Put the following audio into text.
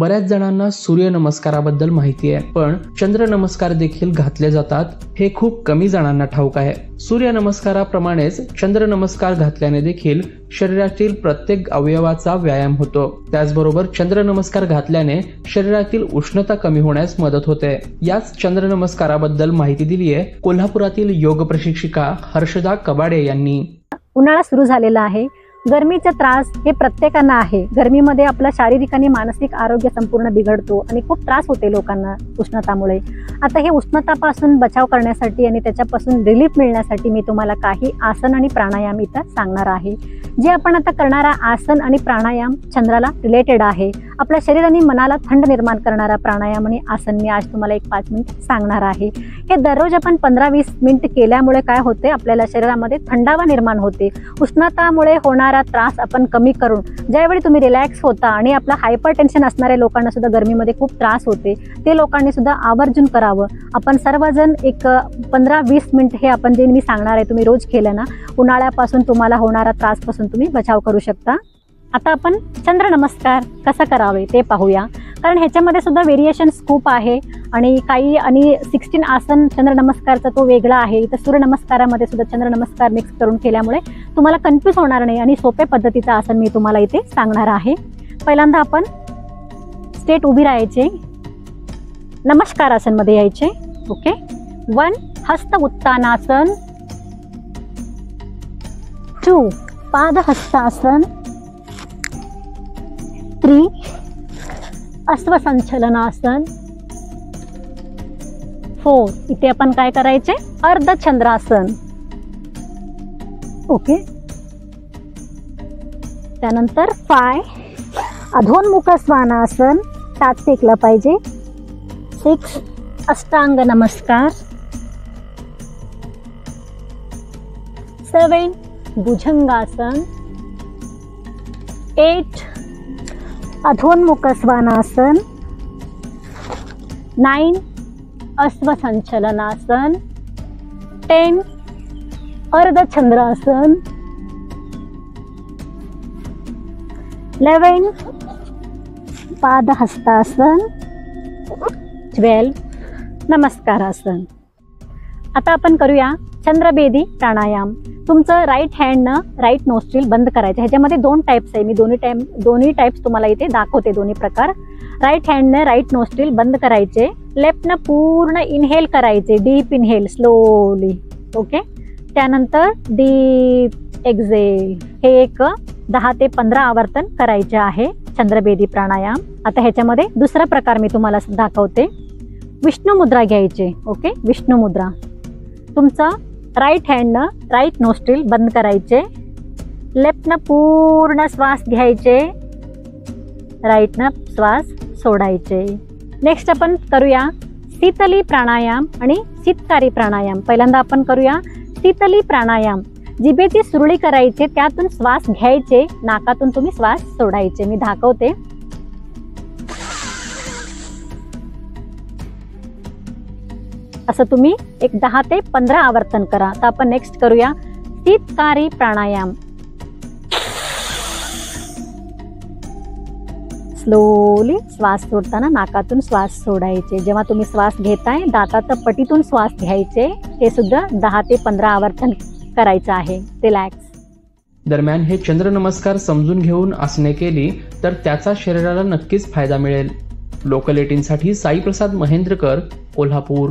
बऱ्याच जणांना सूर्य नमस्काराबद्दल माहिती आहे पण चंद्र नमस्कार देखील घातले जातात हे खूप कमी जणांना ठाऊक आहे. सूर्य नमस्काराप्रमाणेच चंद्र नमस्कार घातल्याने देखील शरीरातील प्रत्येक अवयवाचा व्यायाम होतो. त्याचबरोबर चंद्र नमस्कार घातल्याने शरीरातील उष्णता कमी होण्यास मदत होते. याच चंद्र नमस्काराबद्दल माहिती दिली आहे कोल्हापुरातील योग प्रशिक्षिका हर्षदा कबाडे यांनी. उन्हाळा सुरू झालेला आहे. गरमीचा त्रास हे प्रत्येकांना आहे. गरमीमध्ये आपलं शारीरिक आणि मानसिक आरोग्य संपूर्ण बिघडतो आणि खूप त्रास होते लोकांना उष्णतामुळे. आता हे उष्णतापासून बचाव करण्यासाठी आणि त्याच्यापासून रिलीफ मिळण्यासाठी मी तुम्हाला काही आसन आणि प्राणायाम इथं सांगणार आहे. जे आपण आता करणारा आसन आणि प्राणायाम चंद्राला रिलेटेड आहे. आपल्या शरीर आणि मनाला थंड निर्माण करणारा प्राणायाम आणि आसन मी आज तुम्हाला एक पाच मिनिट सांगणार आहे. हे दररोज आपण पंधरा वीस मिनिट केल्यामुळे काय होते? आपल्याला शरीरामध्ये थंडावा निर्माण होते. उष्णतामुळे होणारा त्रास आपण कमी करून ज्यावेळी तुम्ही रिलॅक्स होता आणि आपला हायपर टेन्शन असणाऱ्या लोकांना सुद्धा गरमीमध्ये खूप त्रास होते ते लोकांनी सुद्धा आवर्जून करावं. आपण सर्वजण एक पंधरा वीस मिनिट हे आपण जे मी सांगणार आहे तुम्ही रोज केलं ना उन्हाळ्यापासून तुम्हाला होणारा त्रासपासून तुम्ही बचाव करू शकता. आता आपण चंद्र नमस्कार कसा करावे ते पाहूया. कारण ह्याच्यामध्ये सुद्धा व्हेरिएशन्स खूप आहे आणि काही आणि सिक्स्टीन आसन चंद्र नमस्कारचा तो वेगळा आहे. इथं सूर्य नमस्कारामध्ये सुद्धा चंद्र नमस्कार मिक्स करून केल्यामुळे तुम्हाला कन्फ्यूज होणार नाही आणि सोप्या पद्धतीचं आसन मी तुम्हाला इथे सांगणार आहे. पहिल्यांदा आपण स्टेट उभी राहायचे. नमस्कार आसनमध्ये यायचे. Okay one Hasta Uttanasana. Two Padahastasana. Three Ashwasanchalanasana. Four इथे आपण काय करायचे? अर्धचंद्रासन ओके. त्यानंतर फाय अधोन्मुख स्वानासन सात टेकलं पाहिजे. Six Ashtanga Namaskar. Seven Bhujangasana. Eight Adhomukha Svanasana nine Ashwasanchalanasana. Ten Ardhachandrasana. Eleven Padahastasana. Twelve Namaskarasana. आता आपण करूया चंद्रभेदी प्राणायाम. तुमचं राईट हँडनं राईट नोस्ट्रील बंद करायचं. ह्याच्यामध्ये दोन टाईप्स आहे. मी दोन्ही टाईम दोन्ही टाईप्स तुम्हाला इथे दाखवते दोन्ही प्रकार. राईट हँडनं राईट नोस्ट्रील बंद करायचे. लेफ्टनं पूर्ण इनहेल करायचे. डीप इनहेल स्लोली ओके त्यानंतर डीप एक्झेल हे एक दहा ते पंधरा आवर्तन करायचे आहे चंद्रभेदी प्राणायाम. आता ह्याच्यामध्ये दुसरा प्रकार मी तुम्हाला दाखवते. विष्णू मुद्रा घ्यायचे. ओके विष्णू मुद्रा तुमचा राईट हँडनं राईट नोस्ट्रील बंद करायचे. लेफ्टनं पूर्ण श्वास घ्यायचे. राईटनं श्वास सोडायचे. नेक्स्ट आपण करूया शीतली प्राणायाम आणि शीतकारी प्राणायाम. पहिल्यांदा आपण करूया शीतली प्राणायाम. जिभेची सुरळी करायचे त्यातून श्वास घ्यायचे नाकातून तुम्ही श्वास सोडायचे. मी दाखवते. असं तुम्ही एक दहा ते पंधरा आवर्तन करा. आता आपण नेक्स्ट करूया शीतकारी प्राणायाम. स्लोली श्वास सोडताना नाकातून श्वास सोडायचे. जेव्हा तुम्ही श्वास घेताय दातात पटीतून श्वास घ्यायचे ते सुद्धा दहा ते पंधरा आवर्तन करायचं आहे. रिलॅक्स दरम्यान हे चंद्र नमस्कार समजून घेऊन आसने केली तर त्याचा शरीराला नक्कीच फायदा मिळेल. लोकल साई साईप्रसाद महेंद्रकर कोल्हापूर.